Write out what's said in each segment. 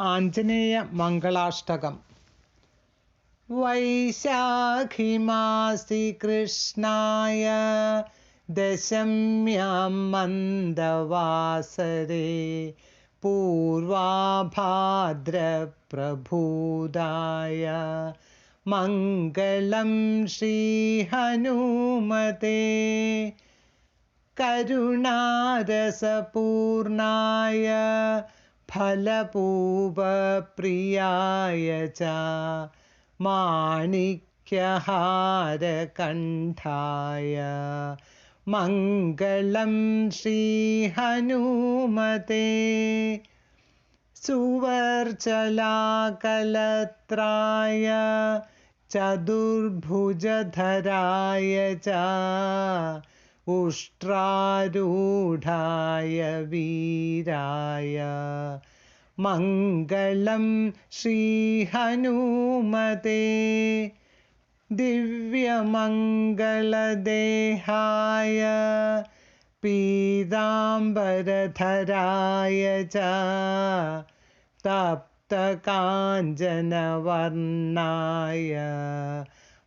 आञ्जनेयमङ्गलाष्टकम्। वैशाखिमासि कृष्णाय दशम्यां मन्दवासरे पूर्वाभाद्रप्रभूदाय मङ्गलं श्रीहनुमते करुणारसपूर्णाय फलपूपप्रियाय च माणिक्यहारकण्ठाय। मङ्गलं श्रीहनुमते। सुवर्चलाकलत्राय चतुर्भुजधराय च उष्ट्रारूढाय वीराय। मङ्गलं श्रीहनुमते। दिव्यमङ्गलदेहाय। पीताम्बरधराय च। तप्तकाञ्जनवर्णाय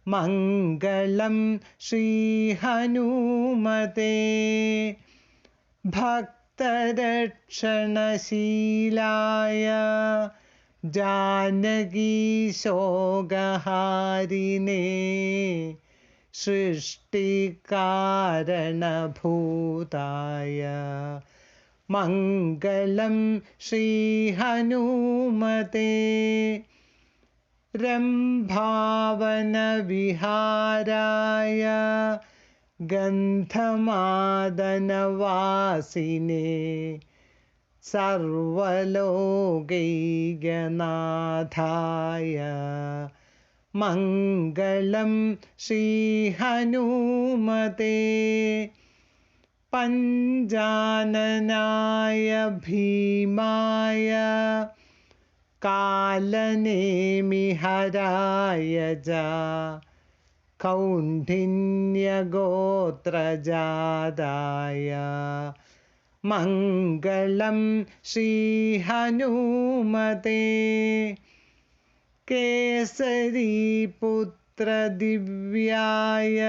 मङ्गलं श्रीहनुमते। भक्तरक्षणशीलाय जानकीशोगहारिणे सृष्टिकारणभूताय। मङ्गलं श्रीहनुमते रम्भावनविहाराय गन्धमादनवासिने सर्वलोकैकनाथाय मङ्गलं श्रीहनुमते पञ्जाननाय भीमाय कालनेमिहराय च कौण्डिन्यगोत्रजादाय मङ्गलं श्रीहनुमते। केसरीपुत्रदिव्याय।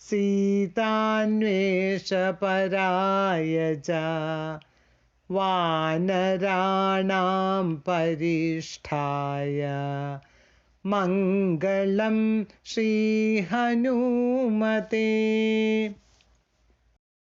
सीतान्वेषपराय च वानराणां परिष्ठाय। मङ्गलं श्रीहनुमते